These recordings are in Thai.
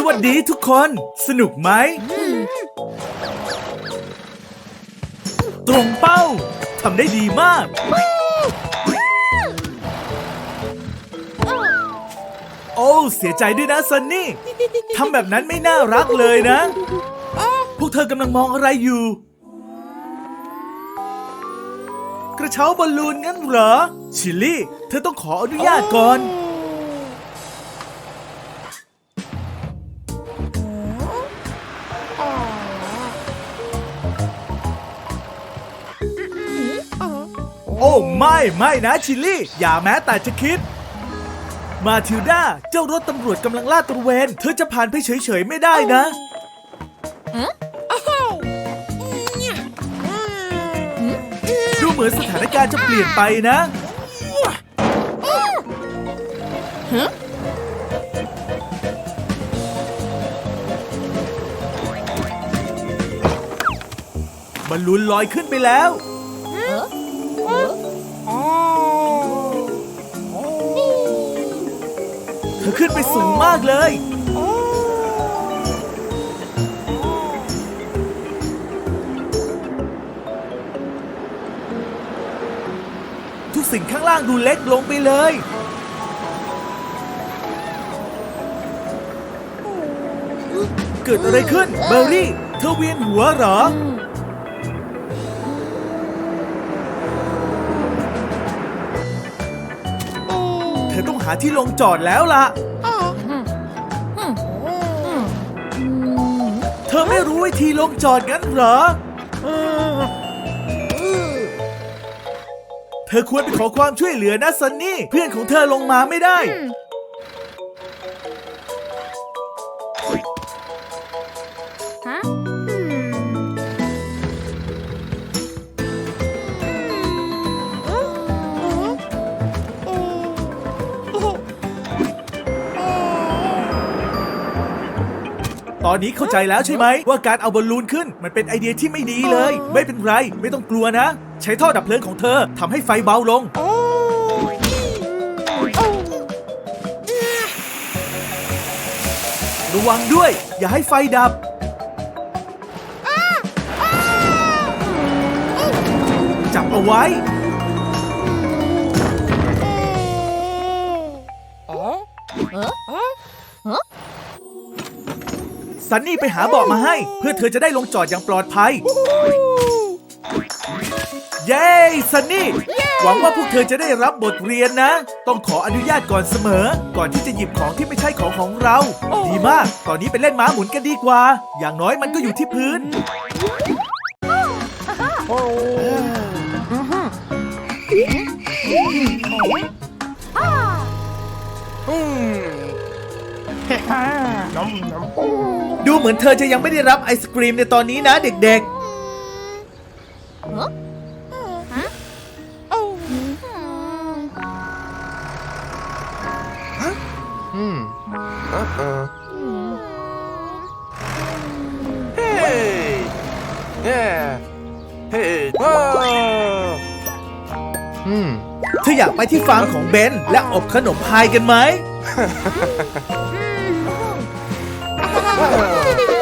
สวัสดีทุกคน สนุกไหม ตรงเป้า ทำได้ดีมาก โอ้เสียใจด้วยนะซันนี่ ทำแบบนั้นไม่น่ารักเลยนะ พวกเธอกำลังมองอะไรอยู่ กระเช้าบอลลูนงั้นเหรอ ชิลลี่ เธอต้องขออนุญาตก่อน โอ้ไม่ไม่นะชิลลี่ อย่าแม้แต่จะคิด มาทิวด้าเจ้ารถตำรวจกำลังลาดตระเวน เธอจะผ่านไปเฉยๆไม่ได้นะ ดูเหมือนสถานการณ์จะเปลี่ยนไปนะบอลลูนลอยขึ้นไปแล้ว อขึ้นไปสูงมากเลย ทุกสิ่งข้างล่างดูเล็กลงไปเลย เกิดอะไรขึ้นเบอร์รี่ เธอเวียนหัวเหรอาที่ลงจอดแล้วล่ะ เธอไม่รู้วิธีลงจอดงั้นเหรอ เธอควรไปขอความช่วยเหลือนะซันนี่ เพื่อนของเธอลงมาไม่ได้ ตอนนี้เข้าใจแล้วใช่ไหม ว่าการเอาบอลลูนขึ้น มันเป็นไอเดียที่ไม่ดีเลย ไม่เป็นไร ไม่ต้องกลัวนะ ใช้ท่อดับเพลิงของเธอทำให้ไฟเบาลงระวังด้วย อย่าให้ไฟดับ จับเอาไว้ ซันนี่ไปหาเบาะมาให้ เพื่อเธอจะได้ลงจอดอย่างปลอดภัย เย้ซันนี่ หวังว่าพวกเธอจะได้รับบทเรียนนะ ต้องขออนุญาตก่อนเสมอ ก่อนที่จะหยิบของที่ไม่ใช่ของของเรา ดีมาก ตอนนี้ไปเล่นม้าหมุนกันดีกว่า อย่างน้อยมันก็อยู่ที่พื้น ดูเหมือนเธอจะยังไม่ได้รับไอศกรีมในตอนนี้นะเด็กๆ เธออยากไปที่ฟาร์มของเบนและอบขนมพายกันไหม Oh!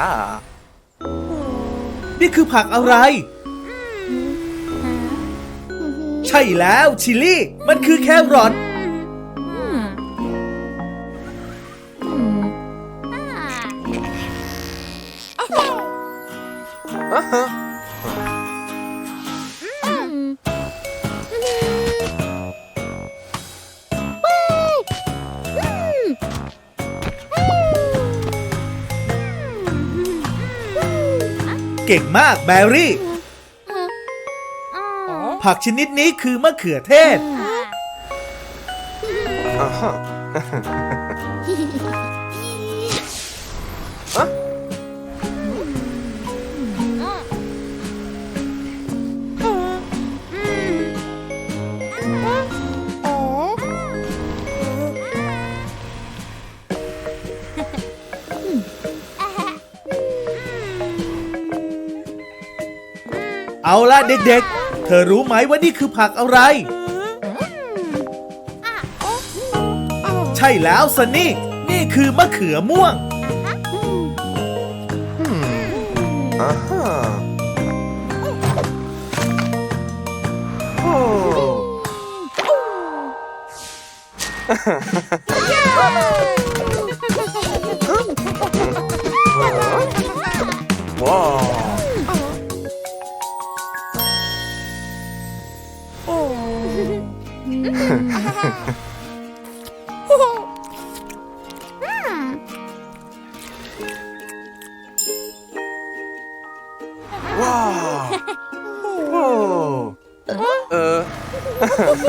Ah! นี่คือผักอะไร ใช่แล้วชิลลี่ มันคือแครอท เก่งมากแบรี่ ผักชนิดนี้คือมะเขือเทศ Uh-huh. เอาล่ะเด็กๆ เธอรู้ไหมว่านี่คือผักอะไร ใช่แล้วซันนี่ นี่คือมะเขือม่วงอ่าฮะโอ้ว้าวว้